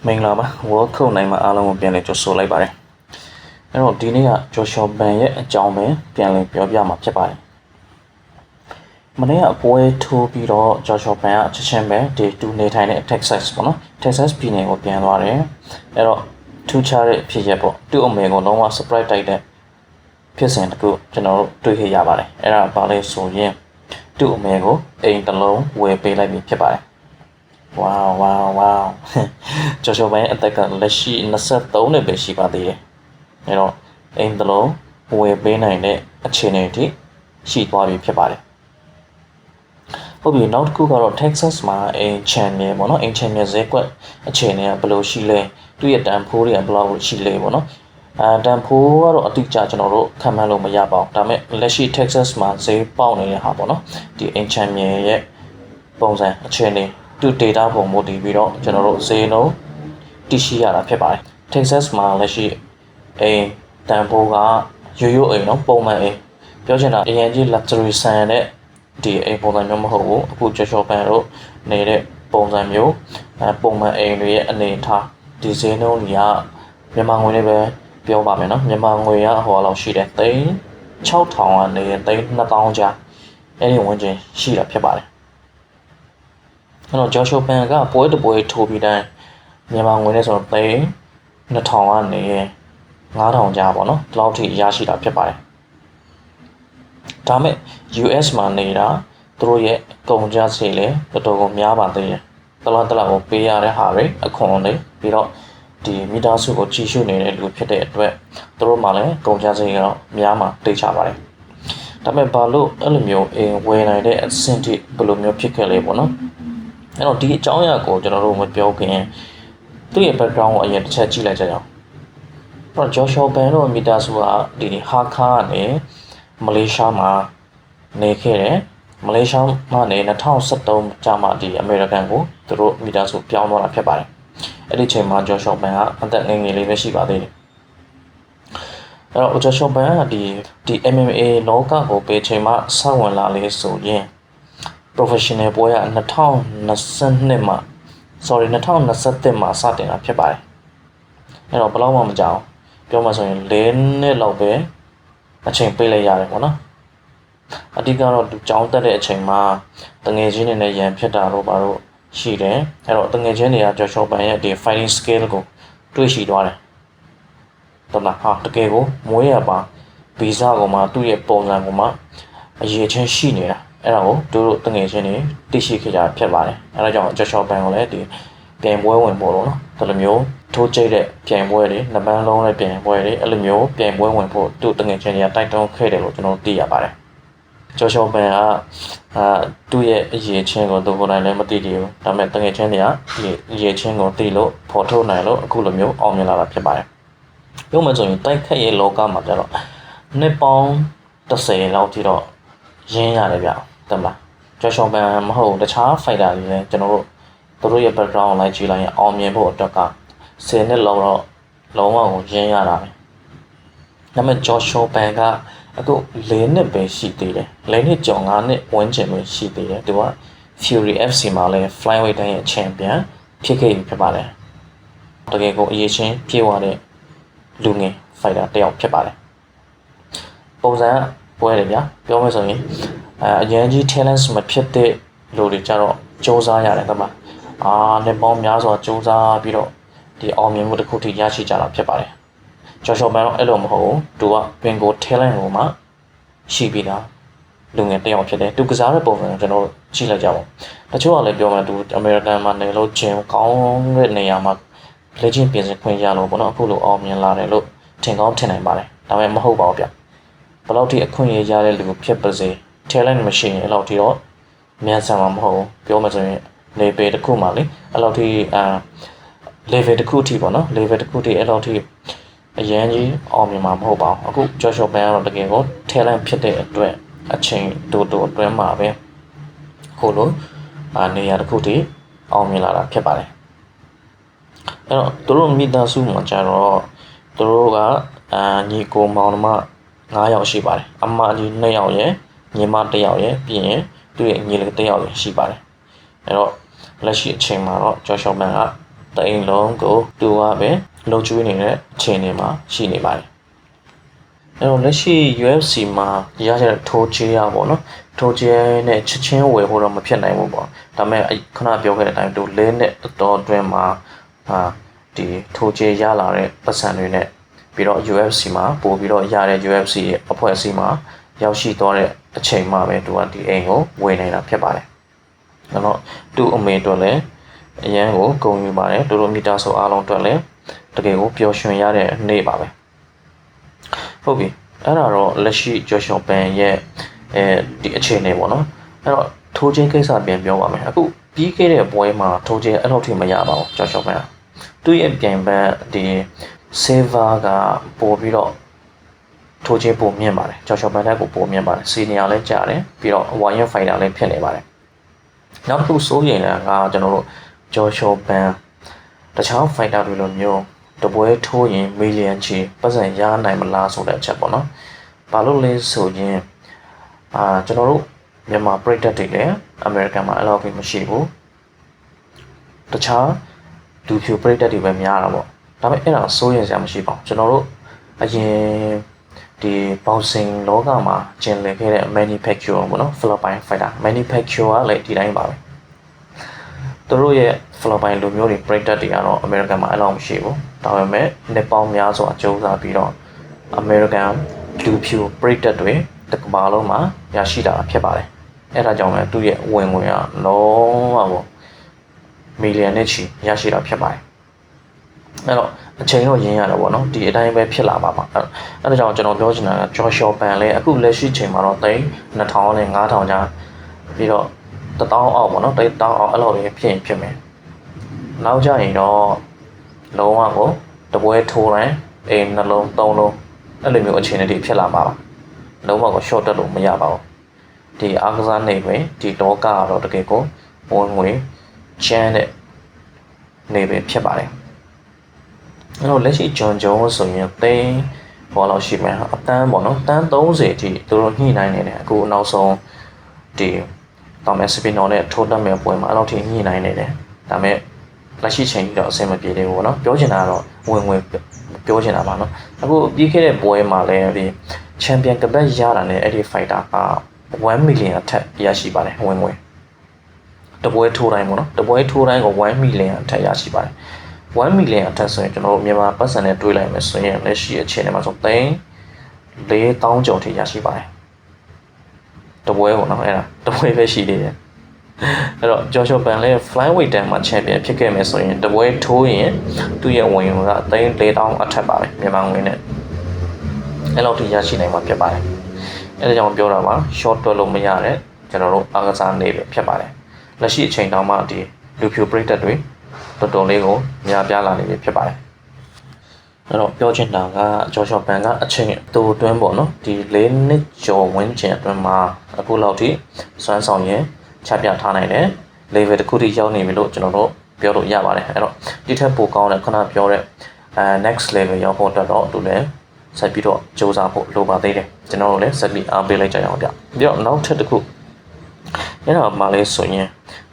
ကဲမင်္ဂလာပါ World Cup နိုင်မှာအားလုံးကိုပြန်လည်ကြိုဆိုလိုက်ပါတယ်အဲ့တော့ဒီနေ့ကဂျော်ရှော်ဘန်ရဲ့အကြောင်းပဲပြန်လည်ပြောပြမှာဖြစ်ပါတယ်မနေ့ကအပွဲထိုးပြီးတော့ဂျော်ရှော်ဘန်ကချက်ချင်းပဲဒီတူနေထိုင်တဲ့ Texas ပေါ့နော် Texas ပြည်နယ်ကိုပြန်သွားတယ်အဲ့တော့ထူးခြားတဲ့ဖြစ်ရက်ပေါ့သူ့အမေကိုလုံးဝ surprise တိုက်တဲ့ဖြစ်စဉ်တစ်ခုကျွန်တော်တို့တွေ့ခဲ့ရပါတယ်အဲ့ဒါဘာလဲဆိုရင်သူ့အမေကိုအိမ်တစ်လုံးဝယ်ပေးလိုက်ပြီဖြစ်ပါတယ် ဝါဝါဝါကျော်ကျော်ပိုင်းအသက်ကလက်ရှိ23နှစ်ပဲရှိပါသေးတယ်။အဲတော့အိမ်တလုံးဝယ်ပေးနိုင်တဲ့အခြေအနေအထိရှိသွားပြီဖြစ်ပါတယ်။ဟုတ်ပြီနောက်တစ်ခုကတော့ Texas မှာအိမ် channel ပေါ့နော်အိမ် channel ဈေးကွက်အခြေအနေကဘယ်လိုရှိလဲသူ့ရဲ့တန်ဖိုးတွေကဘယ်လောက်ရှိလဲပေါ့နော်အဲတန်ဖိုးကတော့အတိအကျကျွန်တော်တို့ခံမှန်းလို့မရပါဘူးဒါပေမဲ့လက်ရှိ Texas မှာဈေးပေါက်နေတဲ့ဟာပေါ့နော်ဒီအိမ် channel ရဲ့ပုံစံအခြေအနေ သူ data ပုံမူတည်ပြီးတော့ကျွန်တော်တို့ဈေးနှုန်းတရှိရတာဖြစ်ပါတယ် Texas မှာလက်ရှိအိမ်တန်ဖိုးကရိုးရိုးအိမ်နော်ပုံမှန်အိမ်ပြောချင်တာအရင်ကြီး luxury ဆန်တဲ့ဒီအိမ်ပုံစံမျိုးမဟုတ်ဘူးအခုကျော်ချော်ပန်တို့နေတဲ့ပုံစံမျိုးအဲပုံမှန်အိမ်တွေရဲ့အနေအထားဒီဈေးနှုန်းကြီးကမြန်မာငွေနဲ့ပဲပြောပါမယ်နော်မြန်မာငွေကဟိုလောက်ရှိတယ်သိန်း6000ကနေသိန်း2000ကျားအဲ့ဒီဝင်ချင်းရှိတာဖြစ်ပါတယ် အဲ့တော့ဂျော်ရှိုပန်ကပွဲတစ်ပွဲထိုးပြီးတိုင်းမြန်မာငွေနဲ့ဆိုတော့သိန်း2000ကနေ9000ကျားပေါ့နော်ဒီလောက်ထိရရှိတာဖြစ်ပါတယ်ဒါမဲ့ US မှာနေတာသူတို့ရဲ့ကုန်ကျစရိတ်လည်းတော်တော်ကိုများပါသေးတယ်တလားတလားကိုပေးရတဲ့ဟာတွေအခွန်တွေပြီးတော့ဒီမိသားစုကိုကြီးစုနေတဲ့လူဖြစ်တဲ့အတွက်သူတို့မှလည်းကုန်ကျစရိတ်ကတော့များမှတိတ်ချပါတယ်ဒါပေမဲ့ဘာလို့အဲ့လိုမျိုးအိမ်ဝယ်နိုင်တဲ့အဆင့်ထိဘယ်လိုမျိုးဖြစ်ခဲ့လဲပေါ့နော် အဲ့တော့ဒီအကြောင်းအရာကိုကျွန်တော်တို့မပြောခင်သူ့ရဲ့ background ကိုအရင်တစ်ချက်ကြည့်လိုက်ကြအောင်အဲ့တော့ Joshua Ban တို့မိသားစုကဒီဟာခါကနေမလေးရှားမှာနေခဲ့တယ်မလေးရှားမှာနေ2013ကြာမှဒီအမေရိကန်ကိုသူတို့မိသားစုပြောင်းသွားတာဖြစ်ပါတယ်အဲ့ဒီချိန်မှာ Joshua Ban ကအသက်ငယ်ငယ်လေးပဲရှိပါသေးတယ်အဲ့တော့ Joshua Ban ကဒီဒီ MMA လောကကိုပေချိန်မှာဆောက်ဝင်လာလေးဆိုရင် professional ပွဲက2022မှာ sorry 2021မှာစတင်တာဖြစ်ပါတယ်အဲ့တော့ဘယ်တော့မှမကြောက်ပြောမှဆိုရင်၄နှစ်လောက်ပဲအချိန်ပေးလိုက်ရတယ်ပေါ့နော်အဓိကတော့သူကြောင်းတက်တဲ့အချိန်မှာတငယ်ချင်းတွေနဲ့ရန်ဖြစ်တာတော့ဘာလို့ရှိတယ်အဲ့တော့တငယ်ချင်းတွေကကျော်ချောပန်ရဲ့ဒီ fighting skill ကိုတွေးရှိသွားတယ်တော်လားဟာတကယ်ကိုမွေးရပါဗီဇာကောင်မှသူ့ရဲ့ပုံစံကောင်မှအရေးချင်းရှိနေတာ အဲ့ဒါကိုသူတို့တငယ်ချင်းတွေသိရှိခဲ့ကြဖြစ်ပါတယ်အဲ့ဒါကြောင့်ကျော်ချောပန်ကိုလည်းဒီပြိုင်ပွဲဝင်ဖို့လို့နော်ဒီလိုမျိုးထိုးကျိတ်တဲ့ပြိုင်ပွဲတွေနှစ်ပန်းလုံးတဲ့ပြိုင်ပွဲတွေအဲ့လိုမျိုးပြိုင်ပွဲဝင်ဖို့သူ့တငယ်ချင်းတွေကတိုက်တွန်းခဲ့တယ်လို့ကျွန်တော်သိရပါတယ်ကျော်ချောပန်ကအာသူ့ရဲ့အရေးချင်းကိုသူကိုယ်တိုင်လည်းမသိသေးဘူးဒါပေမဲ့တငယ်ချင်းတွေကဒီအရေးချင်းကိုသိလို့ဖော်ထုတ်နိုင်လို့အခုလိုမျိုးအောင်မြင်လာတာဖြစ်ပါတယ်ပြောမှဆိုရင်တိုက်ခတ်ရဲ့လောကမှာကျတော့နှစ်ပေါင်း30လောက်ထိတော့ရင်းရတယ်ဗျ တမလားကျော်ချောပန်မဟုတ်တခြား fighter တွေလည်းကျွန်တော်တို့သူတို့ရဲ့ background လိုက်ကြည့်လိုက်ရင်အောင်မြင်ဖို့အတွက်က10နှစ်လောက်တော့လုံးဝကိုရင်းရတာပဲဒါပေမဲ့ Joshua Pan ကအခု၄နှစ်ပဲရှိသေးတယ်၄နှစ်ကျော်၅နှစ်ဝန်းကျင်ပဲရှိသေးတယ်သူက Fury FC မှာလည်း flyweight တိုင်းရဲ့ champion ဖြစ်ခဲ့ပြီဖြစ်ပါတယ်တကယ်ကိုအရေးချင်းပြေဝတဲ့လူငယ် fighter တစ်ယောက်ဖြစ်ပါတယ်ပုံစံပွဲတယ်ဗျာပြောမယ်ဆိုရင် အဲအရင်ကြီး talents မဖြစ်တဲ့လူတွေကြတော့စူးစမ်းရတယ်ကမအာနှစ်ပေါင်းများစွာစူးစမ်းပြီးတော့ဒီအောင်မြင်မှုတစ်ခုထိရရှိကြတာဖြစ်ပါတယ်ကျော်ချော်ပန်တော့အဲ့လိုမဟုတ်ဘူးသူကပင်ကို talent ကိုမှရှိပြီးသားလူငယ်တစ်ယောက်ဖြစ်တယ်သူကစားတဲ့ပုံစံကိုကျွန်တော်ကြည့်လိုက်ကြပါတချို့ကလည်းပြောမှသူအမေရိကန်မှာနေလို့ဂျင်ကောင်းတဲ့နေရာမှာလက်ချင်းပြင်ဆင်ခွင့်ရလို့ပေါ့နော်အခုလိုအောင်မြင်လာတယ်လို့ထင်ကောင်းထင်နိုင်ပါတယ်ဒါပေမဲ့မဟုတ်ပါဘူးဗျဘယ်လောက်ထိအခွင့်အရေးရတဲ့လူဖြစ်ပါစေ talent မရှိရင်အဲ့လောက်ထိတော့မြန်ဆန်မှာမဟုတ်ဘူးပြောမှဆိုရင် level တစ်ခုမှလေအဲ့လောက်ထိအာ level တစ်ခုထိပေါ့နော် level တစ်ခုထိအဲ့လောက်ထိအရန်ကြီးအောင်မြင်မှာမဟုတ်ပါဘူးအခု Joshua Pan ကတော့တကယ်ကို talent ဖြစ်တဲ့အတွက်အချိန်တိုတိုအတွင်းမှာပဲခုလိုအာနေရာတစ်ခုထိအောင်မြင်လာတာဖြစ်ပါတယ်အဲ့တော့သူတို့မိသားစုမှာကျတော့သူတို့ကအာညီကိုမောင်နှမ9ယောက်ရှိပါတယ်အမကြီး2ယောက်ရယ် ညီမ1ယောက်ရယ်ပြီးရင်သူ့ရဲ့ညီလေး1ယောက်ရယ်ရှိပါတယ်အဲ့တော့လက်ရှိအချိန်မှာတော့ Joshua Man ကတအိမ်လုံးကိုတူကပဲလှုပ်ကျွေးနေတဲ့အခြေအနေမှာရှိနေပါတယ်အဲ့တော့လက်ရှိ UFC မှာရရတဲ့ထိုးချေးရပေါ့နော်ထိုးချေးနဲ့ချက်ချင်းဝယ်ဖို့တော့မဖြစ်နိုင်ဘူးပေါ့ဒါပေမဲ့အဲ့ခဏပြောခဲ့တဲ့အတိုင်းသူလေးနဲ့တော်အတွင်းမှာဟာဒီထိုးချေးရလာတဲ့ပတ်စံတွေနဲ့ပြီးတော့ UFC မှာပို့ပြီးတော့ရတဲ့ UFC ရဲ့အဖွဲ့အစည်းမှာ ရောက်ရှိသွားတဲ့အချိန်မှပဲသူကဒီအိမ်ကိုဝယ်နေတာဖြစ်ပါတယ်အဲ့တော့သူ့အမေအတွက်လည်းအရန်ကိုဂုဏ်ယူပါတယ်တို့တို့မိသားစုအားလုံးအတွက်လည်းတကယ်ကိုပျော်ရွှင်ရတဲ့နေ့ပါပဲဟုတ်ပြီအဲ့ဒါတော့လက်ရှိ Joshua Ban ရဲ့အဲဒီအခြေအနေပေါ့နော်အဲ့တော့ထိုးချင်းကိစ္စပြန်ပြောပါမယ်အခုပြီးခဲ့တဲ့ပွဲမှာထိုးချင်းအဲ့လောက်ထိမရပါဘူး Joshua Ban သူ့ရဲ့ပြိုင်ဘက်ဒီ Silver ကပို့ပြီးတော့ ထိုးချင်းပုံမြင့်ပါတယ် Joshua Ban ကိုပုံမြင့်ပါတယ် Senior လည်းကြားတယ်ပြီးတော့ Wire Fighter လည်းဖြစ်နေပါတယ်နောက်တစ်ခုစိုးရိမ်တာကကျွန်တော်တို့ Joshua Ban တခြား fighter တွေလိုမျိုးတပွဲထိုးရင်မီလီယံချီပတ်စံရနိုင်မလားဆိုတဲ့အချက်ပေါ့နော်။ဘာလို့လဲဆိုရင်အာကျွန်တော်တို့မြန်မာပြည်သက်တွေလည်းအမေရိကန်မှာအဲ့လောက်ပဲမရှိဘူး။တခြားလူဖြူပြည်သက်တွေပဲများတာပေါ့။ဒါပေမဲ့အဲ့ဒါစိုးရင်စရာမရှိပါဘူး။ကျွန်တော်တို့အရင် ဒီ bouncing လောကမှာကျင်လည်ခဲ့တဲ့ manufacturer ပေါ့နော် Philippine fighter manufacturer ကလည်းဒီတိုင်းပါပဲ။သူတို့ရဲ့ Philippine လူမျိုးတွေ breeder တွေကတော့ American မှာအဲ့လောက်မရှိဘူးဒါပေမဲ့နှစ်ပေါင်းများစွာအကျိုးစားပြီးတော့ American လူဖြူ breeder တွေတစ်ကမ္ဘာလုံးမှာရရှိတာဖြစ်ပါတယ်အဲ့ဒါကြောင့်လည်းသူ့ရဲ့ဝင်ငွေကလုံးဝပေါ့မီလီယံနဲ့ချီရရှိတာဖြစ်ပါတယ်အဲ့တော့ အချိန်တော့ရင်းရတယ်ပေါ့နော်ဒီအတိုင်းပဲဖြစ်လာပါပါအဲ့ဒါကြောင့်ကျွန်တော်ပြောချင်တာက Joshua Ban လည်းအခုလက်ရှိချိန်မှာတော့သိန်း2000နဲ့9000ကျားပြီးတော့တတောင်းအောင်ပေါ့နော်တတောင်းအောင်အဲ့လိုလေးဖြစ်ရင်ဖြစ်မယ်နောက်ကြရင်တော့လုံးဝကိုတပွဲထိုးတိုင်းအိမ်နှလုံးသုံးလုံးအဲ့လိုမျိုးအခြေအနေတွေဖြစ်လာပါပါလုံးဝကို short တက်လို့မရပါဘူးဒီအားကစားနေပဲဒီတော့ကတော့တကယ်ကိုဝင်ငွေချမ်းတဲ့နေပဲဖြစ်ပါတယ် အဲ့တော့လက်ရှိဂျွန်ဂျုံဆိုရင်သိန်းဘောလောက်ရှိမယ်အတန်းပေါ့နော်တန်း30အထိသူတို့ညှိနှိုင်းနေတယ်အခုနောက်ဆုံးဒီတောင်မဲစပင်တော်နဲ့ထိုးတက်မဲ့ပွဲမှာအဲ့လောက်ထိညှိနှိုင်းနေတယ်ဒါပေမဲ့လက်ရှိချိန်ကြီးတော့အဆင်မပြေသေးဘူးပေါ့နော်ပြောချင်တာကတော့ဝင်ဝင်ပြောချင်တာပါနော်အခုပြီးခဲ့တဲ့ပွဲမှာလည်းဒီချန်ပီယံကပတ်ရတာနဲ့အဲ့ဒီဖိုက်တာက1 million အထက်ရရှိပါတယ်ဝင်ဝင်တပွဲထိုးတိုင်းပေါ့နော်တပွဲထိုးတိုင်းကို1 million အထက်ရရှိပါတယ် 1 million အထက်ဆိုရင်ကျွန်တော်တို့မြန်မာပတ်စံနဲ့တွေးလိုက်မယ်ဆိုရင်လက်ရှိအခြေအနေမှာဆိုသိန်း4000ကျော်ထိရရှိပါတယ်တပွဲပေါ့နော်အဲ့ဒါတပွဲပဲရှိသေးတယ်အဲ့တော့ Joshua Ban လည်း flyweight တန်းမှာ champion ဖြစ်ခဲ့မယ်ဆိုရင်တပွဲထိုးရင်သူ့ရဲ့ဝင်ငွေကသိန်း4000အထက်ပါပဲမြန်မာငွေနဲ့အဲ့လောက်ထိရရှိနိုင်မှာဖြစ်ပါတယ်အဲ့ဒါကြောင့်ပြောတာပါ short တွက်လို့မရတဲ့ကျွန်တော်တို့အားကစားနေပဲဖြစ်ပါတယ်လက်ရှိအချိန်တောင်မှဒီလူဖြူပရိသတ်တွေ တော်တော်လေးကိုများပြားလာနေပြီဖြစ်ပါတယ်အဲ့တော့ပြောချင်တာကဂျော်ရှော့ဘန်ကအချိန်တူအတွင်းပေါ့နော်ဒီ၄နှစ်ကျော်ဝန်းကျင်အတွင်းမှာအခုလောက်ထိစွမ်းဆောင်ရင်ချပြထားနိုင်တယ် level တစ်ခုထိရောက်နေပြီလို့ကျွန်တော်တို့ပြောလို့ရပါတယ်အဲ့တော့ဒီထက်ပိုကောင်းတဲ့ခုနပြောတဲ့အဲ next level ရောက်ဖို့အတွက်တော့သူလည်းဆက်ပြီးတော့စူးစမ်းဖို့လိုပါသေးတယ်ကျွန်တော်တို့လည်းဆက်ပြီးအားပေးလိုက်ကြရအောင်ဗျပြီးတော့နောက်ထပ်တစ်ခုအဲ့ဒါမှလည်းဆိုရင်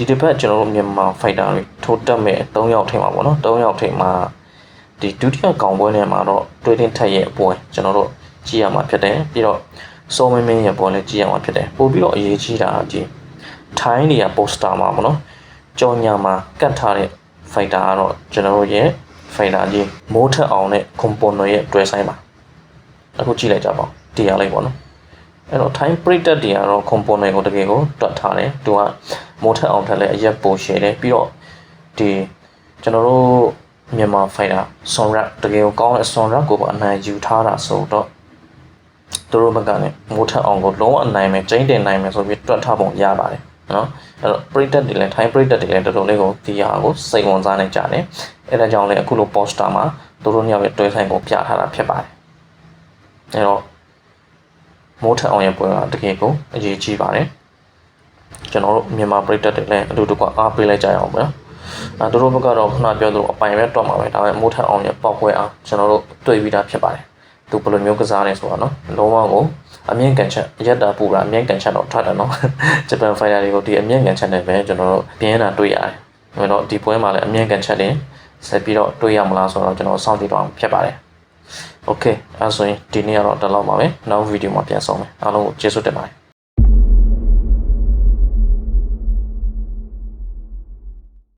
ဒီတစ်ပတ်ကျွန်တော်တို့မြန်မာ fighter တွေထိုးတက်မဲ့၃ယောက်ထိမှာပေါ့နော်၃ယောက်ထိမှာဒီဒုတိယကောင်ပွဲထဲမှာတော့တွေးတင်ထက်ရဲ့အပွဲကျွန်တော်တို့ကြည့်ရမှာဖြစ်တယ်ပြီးတော့စောမင်းမင်းရဲ့ပွဲလည်းကြည့်ရမှာဖြစ်တယ်ပို့ပြီးတော့အရေးကြီးတာဒီထိုင်းနေရပိုစတာမှာပေါ့နော်ကြော်ညာမှာကတ်ထားတဲ့ fighter ကတော့ကျွန်တော်တို့ရဲ့ fighter ကြီးမိုးထက်အောင်နဲ့ component ရဲ့တွဲဆိုင်ပါအခုကြည့်လိုက်ကြပါဦးတရားလိုက်ပေါ့နော်အဲ့တော့ time printed တွေကတော့ component ကိုတကယ်ကိုတွတ်ထားတယ်သူက မိုးထက်အောင်ထက်လည်းအရက်ပိုရှည်တယ်ပြီးတော့ဒီကျွန်တော်တို့မြန်မာ fighter Sonrak တကယ်ကိုကောင်းတဲ့ Sonrak ကိုပါအနိုင်ယူထားတာဆိုတော့သူတို့ဘက်ကလည်းမိုးထက်အောင်ကိုလုံးဝအနိုင်မယ်ကျင်းတင်နိုင်မယ်ဆိုပြီးတွတ်ထားပုံရပါတယ်နော်အဲ့တော့ printed တွေလည်း time printed တွေလည်းတော်တော်လေးကိုဒီဟာကိုစိတ်ဝင်စားနေကြတယ်အဲ့ဒါကြောင့်လည်းအခုလို poster မှာသူတို့ညရဲ့တွဲဆိုင်ကိုပြထားတာဖြစ်ပါတယ်အဲ့တော့မိုးထက်အောင်ရဲ့ပွဲကတကယ်ကိုအရေးကြီးပါတယ် ကျွန်တော်တို့မြန်မာ printed တွေလည်းအတူတူကအားပေးလိုက်ကြရအောင်ဗျာအဲတို့တို့ဘက်ကတော့ခုနပြောသလိုအပိုင်ပဲတွက်မှာပဲဒါပေမဲ့မိုးထက်အောင်ရဲ့ပေါက်ပွဲအောင်ကျွန်တော်တို့တွေ့ပြီးသားဖြစ်ပါတယ်သူဘယ်လိုမျိုးကစားလဲဆိုတော့နော်လုံးဝကိုအမြင့်ကန်ချက်ရက်တာပူတာအမြင့်ကန်ချက်တော့ထွက်တယ်နော်ဂျပန်ဖိုင်တာတွေကိုဒီအမြင့်ကန်ချက်နဲ့ပဲကျွန်တော်တို့ပြင်းတာတွေ့ရတယ်ဒါတော့ဒီပွဲမှာလည်းအမြင့်ကန်ချက်တွေဆက်ပြီးတော့တွေးရမလားဆိုတော့ကျွန်တော်စောင့်ကြည့်တော့ဖြစ်ပါတယ် Okay အဲဆိုရင်ဒီနေ့ကတော့ဒီလောက်ပါပဲနောက်ဗီဒီယိုမှာပြန်ဆောင်မယ်အားလုံးကိုကျေးဇူးတင်ပါတယ်